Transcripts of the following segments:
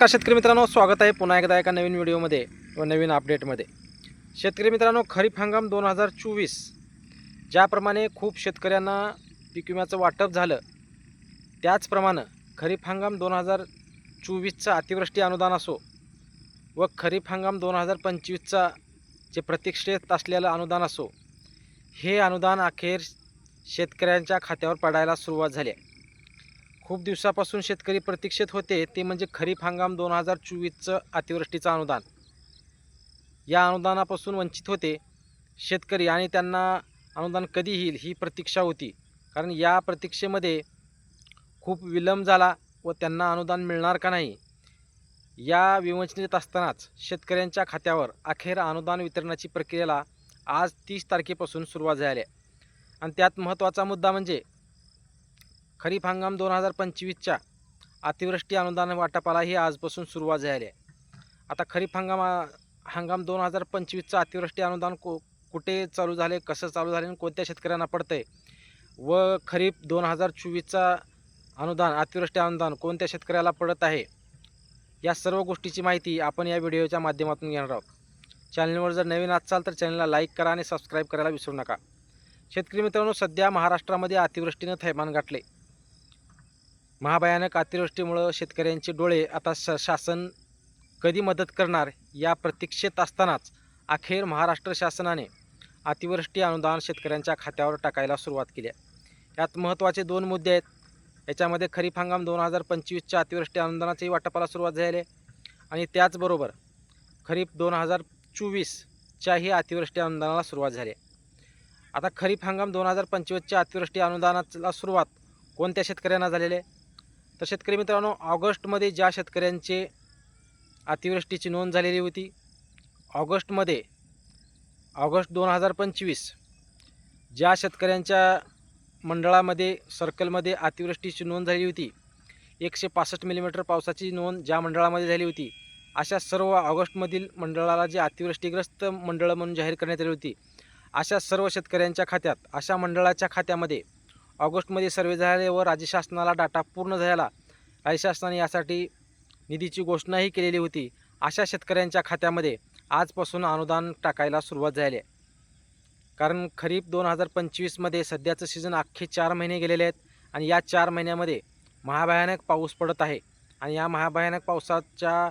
नमस्कार शेतकरी मित्रांनो स्वागत आहे पुन्हा एकदा एका नवीन व्हिडिओमध्ये व नवीन अपडेटमध्ये. शेतकरी मित्रांनो खरीप हंगाम दोन हजार चोवीस ज्याप्रमाणे खूप शेतकऱ्यांना पीक विम्याचं वाटप झालं त्याचप्रमाणे खरीप हंगाम दोन हजार चोवीसचा अतिवृष्टी अनुदान असो व खरीप हंगाम दोन हजार पंचवीसचा जे प्रतीक्षेत असलेलं अनुदान असो हे अनुदान अखेर शेतकऱ्यांच्या खात्यावर पडायला सुरुवात झाली आहे. खूप दिवसापासून शेतकरी प्रतीक्षेत होते ते म्हणजे खरीप हंगाम दोन हजार चोवीसचं अतिवृष्टीचं अनुदान. या अनुदानापासून वंचित होते शेतकरी आणि त्यांना अनुदान कधी येईल ही प्रतीक्षा होती. कारण या प्रतीक्षेमध्ये खूप विलंब झाला व त्यांना अनुदान मिळणार का नाही? या विवंचनेत असतानाच शेतकऱ्यांच्या खात्यावर अखेर अनुदान वितरणाची प्रक्रियेला आज तीस तारखेपासून सुरुवात झाली आहे. आणि त्यात महत्त्वाचा मुद्दा म्हणजे खरीप हंगाम दोन हजार पंचवीसच्या अतिवृष्टी अनुदान वाटपाला ही आजपासून सुरुवात झाली आहे. आता खरीप हंगाम हंगाम दोन हजार पंचवीसचं अतिवृष्टी अनुदान को कुठे चालू झाले कसं चालू झाले आणि कोणत्या शेतकऱ्यांना पडतं आहे व खरीप दोन हजार चोवीसचा अनुदान अतिवृष्टी अनुदान कोणत्या शेतकऱ्याला पडत आहे? या सर्व गोष्टीची माहिती आपण या व्हिडिओच्या माध्यमातून घेणार आहोत. चॅनलवर जर नवीन असाल तर चॅनलला लाईक करा आणि सबस्क्राईब करायला विसरू नका. शेतकरी मित्रांनो सध्या महाराष्ट्रामध्ये अतिवृष्टीनं थैमान गाठले. महाभयानक अतिवृष्टीमुळं शेतकऱ्यांचे डोळे आता श शासन कधी मदत करणार या प्रतीक्षेत असतानाच अखेर महाराष्ट्र शासनाने अतिवृष्टी अनुदान शेतकऱ्यांच्या खात्यावर टाकायला सुरुवात केली आहे. यात महत्त्वाचे दोन मुद्दे आहेत. याच्यामध्ये खरीप हंगाम दोन हजार पंचवीसच्या अतिवृष्टी अनुदानाचीही वाटपाला सुरुवात झाली आहे. आणि त्याचबरोबर खरीप दोन हजार चोवीसच्याही अतिवृष्टी अनुदानाला सुरुवात झाली आहे. आता खरीप हंगाम दोन हजार पंचवीसच्या अतिवृष्टी अनुदानाला सुरुवात कोणत्या शेतकऱ्यांना झालेली आहे? तर शेतकरी मित्रांनो ऑगस्टमध्ये ज्या शेतकऱ्यांचे अतिवृष्टीची नोंद झालेली होती ऑगस्टमध्ये ऑगस्ट दोन हजार पंचवीस ज्या शेतकऱ्यांच्या मंडळामध्ये सर्कलमध्ये अतिवृष्टीची नोंद झाली होती एकशे पासष्ट मिलीमीटर पावसाची नोंद ज्या मंडळामध्ये झाली होती अशा सर्व ऑगस्टमधील मंडळाला जे अतिवृष्टीग्रस्त मंडळं म्हणून जाहीर करण्यात आली होती अशा सर्व शेतकऱ्यांच्या खात्यात अशा मंडळाच्या खात्यामध्ये ऑगस्टमध्ये सर्वे झाले व राज्य शासनाला डाटा पूर्ण झाला. राज्य शासनाने यासाठी निधीची घोषणाही केलेली होती. अशा शेतकऱ्यांच्या खात्यामध्ये आजपासून अनुदान टाकायला सुरुवात झाली आहे. कारण खरीप दोन हजार पंचवीसमध्ये सध्याचं सीझन अख्खे चार महिने गेलेले आहेत आणि या चार महिन्यामध्ये महाभयानक पाऊस पडत आहे. आणि या महाभयानक पावसाच्या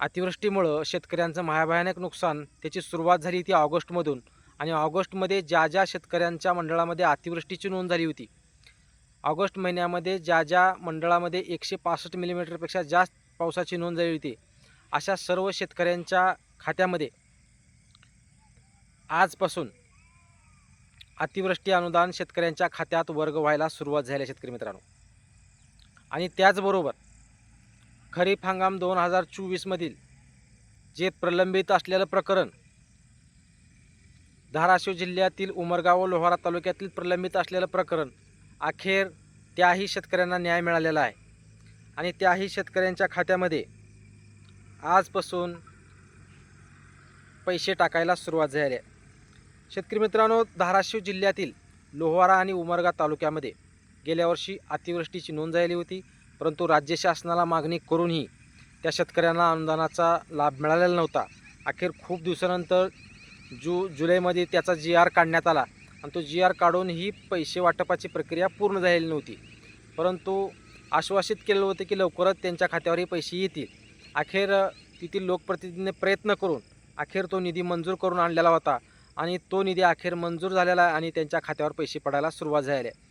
अतिवृष्टीमुळं शेतकऱ्यांचं महाभयानक नुकसान त्याची सुरुवात झाली ती ऑगस्टमधून. आणि ऑगस्टमध्ये ज्या ज्या शेतकऱ्यांच्या मंडळामध्ये अतिवृष्टीची नोंद झाली होती ऑगस्ट महिन्यामध्ये ज्या ज्या मंडळामध्ये एकशे पासष्ट मिलीमीटरपेक्षा जास्त पावसाची नोंद झाली होती अशा सर्व शेतकऱ्यांच्या खात्यामध्ये आजपासून अतिवृष्टी अनुदान शेतकऱ्यांच्या खात्यात वर्ग व्हायला सुरुवात झाली शेतकरी मित्रांनो. आणि त्याचबरोबर खरीप हंगाम दोन हजार चोवीसमधील जे प्रलंबित असलेलं प्रकरण धाराशिव जिल्ह्यातील उमरगाव व लोहारा तालुक्यातील प्रलंबित असलेलं प्रकरण अखेर त्याही शेतकऱ्यांना न्याय मिळालेला आहे. आणि त्याही शेतकऱ्यांच्या खात्यामध्ये आजपासून पैसे टाकायला सुरुवात झाली आहे. शेतकरी मित्रांनो धाराशिव जिल्ह्यातील लोहारा आणि उमरगा तालुक्यामध्ये गेल्या वर्षी अतिवृष्टीची नोंद झाली होती. परंतु राज्य शासनाला मागणी करूनही त्या शेतकऱ्यांना अनुदानाचा लाभ मिळालेला नव्हता. अखेर खूप दिवसानंतर जू जुलैमध्ये त्याचा जी आर काढण्यात आला. आणि तो जी आर काढून ही पैसे वाटपाची प्रक्रिया पूर्ण झालेली नव्हती. परंतु आश्वासित केलेलं होतं की लवकरच त्यांच्या खात्यावर हे पैसे येतील. अखेर तेथील लोकप्रतिनिधीने प्रयत्न करून अखेर तो निधी मंजूर करून आणलेला होता. आणि तो निधी अखेर मंजूर झालेला आहे आणि त्यांच्या खात्यावर पैसे पडायला सुरुवात झाली आहे.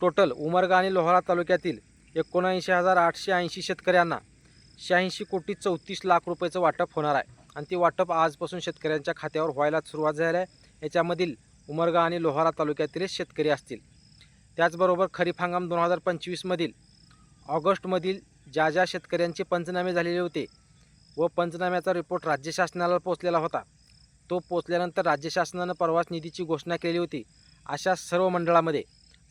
टोटल उमरगा आणि लोहारा तालुक्यातील एकोणऐंशी हजार आठशे ऐंशी शेतकऱ्यांना शहाऐंशी कोटी चौतीस लाख रुपयाचं वाटप होणार आहे. आणि ती वाटप आजपासून शेतकऱ्यांच्या खात्यावर व्हायला सुरुवात झाली आहे. याच्यामधील उमरगा आणि लोहारा तालुक्यातीलच शेतकरी असतील. त्याचबरोबर खरीप हंगाम दोन हजार पंचवीसमधील ऑगस्टमधील ज्या ज्या शेतकऱ्यांचे पंचनामे झालेले होते व पंचनाम्याचा रिपोर्ट राज्य शासनाला पोचलेला होता तो पोचल्यानंतर राज्य शासनानं परवाच निधीची घोषणा केली होती अशा सर्व मंडळामध्ये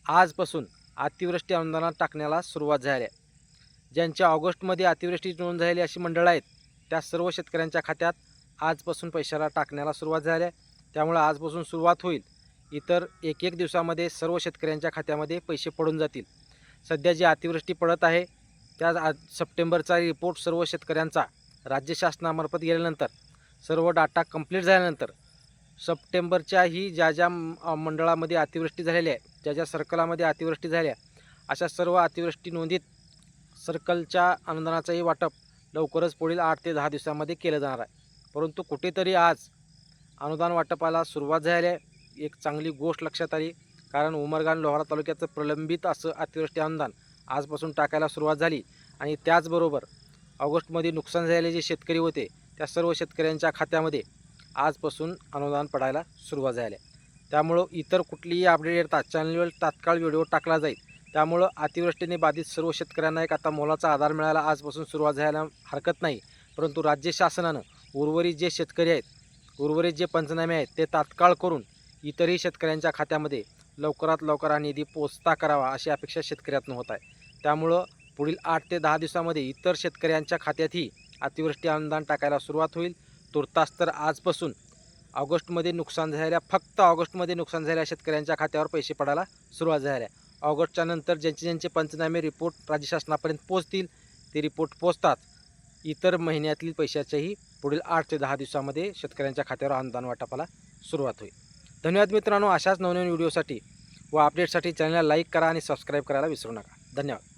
आजपासून अतिवृष्टी अनुदानात टाकण्याला सुरुवात झाली आहे. ज्यांच्या ऑगस्टमध्ये अतिवृष्टी नोंद झालेली अशी मंडळं आहेत त्या सर्व शेतकऱ्यांच्या खात्यात आजपासून पैशाला टाकण्याला सुरुवात झाली आहे. त्यामुळे आजपासून सुरुवात होईल. इतर एक एक दिवसामध्ये सर्व शेतकऱ्यांच्या खात्यामध्ये पैसे पडून जातील. सध्या जी अतिवृष्टी पडत आहे त्या आज सप्टेंबरचा रिपोर्ट सर्व शेतकऱ्यांचा. राज्य शासनामार्फत गेल्यानंतर सर्व डाटा कंप्लीट झाल्यानंतर सप्टेंबरच्याही ज्या ज्या मंडळामध्ये अतिवृष्टी झालेल्या आहे ज्या ज्या सर्कलामध्ये अतिवृष्टी झाल्या अशा सर्व अतिवृष्टी नोंदीत सर्कलच्या अनुदानाचंही वाटप लवकरच पुढील आठ ते दहा दिवसामध्ये केलं जाणार आहे. परंतु कुठेतरी आज अनुदान वाटपाला सुरुवात झाली आहे. एक चांगली गोष्ट लक्षात आली. कारण उमरगाण लोहारा तालुक्याचं प्रलंबित असं अतिवृष्टी अनुदान आजपासून टाकायला सुरुवात झाली. आणि त्याचबरोबर ऑगस्टमध्ये नुकसान झालेले जे शेतकरी होते त्या सर्व शेतकऱ्यांच्या खात्यामध्ये आजपासून अनुदान पडायला सुरुवात झाली आहे. त्यामुळं इतर कुठलीही अपडेट येतात चॅनलवर तात्काळ व्हिडिओ टाकला जाईल. त्यामुळं अतिवृष्टीने बाधित सर्व शेतकऱ्यांना एक आता मोलाचा आधार मिळायला आजपासून सुरुवात झायला हरकत नाही. परंतु राज्य शासनानं उर्वरित जे शेतकरी आहेत उर्वरित जे पंचनामे आहेत ते तात्काळ करून इतरही शेतकऱ्यांच्या खात्यामध्ये लवकरात लवकर हा निधी पोचता करावा अशी अपेक्षा शेतकऱ्यातून होत आहे. त्यामुळं पुढील आठ ते दहा दिवसामध्ये इतर शेतकऱ्यांच्या खात्यातही अतिवृष्टी अनुदान टाकायला सुरुवात होईल. तुर्तास तर आजपासून ऑगस्टमध्ये नुकसान झालेल्या फक्त ऑगस्टमध्ये नुकसान झालेल्या शेतकऱ्यांच्या खात्यावर पैसे पडायला सुरुवात झाल्या ऑगस्टच्या नंतर ज्यांचे ज्यांचे पंचनामे रिपोर्ट राज्य शासनापर्यंत पोचतील ते रिपोर्ट पोचतात इतर महिन्यातील पैशाच्याही पुढील आठ ते दहा दिवसामध्ये शेतकऱ्यांच्या खात्यावर अनुदान वाटपाला सुरुवात होईल. धन्यवाद मित्रांनो अशाच नवनवीन व्हिडिओसाठी व अपडेटसाठी चॅनलला लाईक करा आणि सबस्क्राईब करायला विसरू नका. धन्यवाद.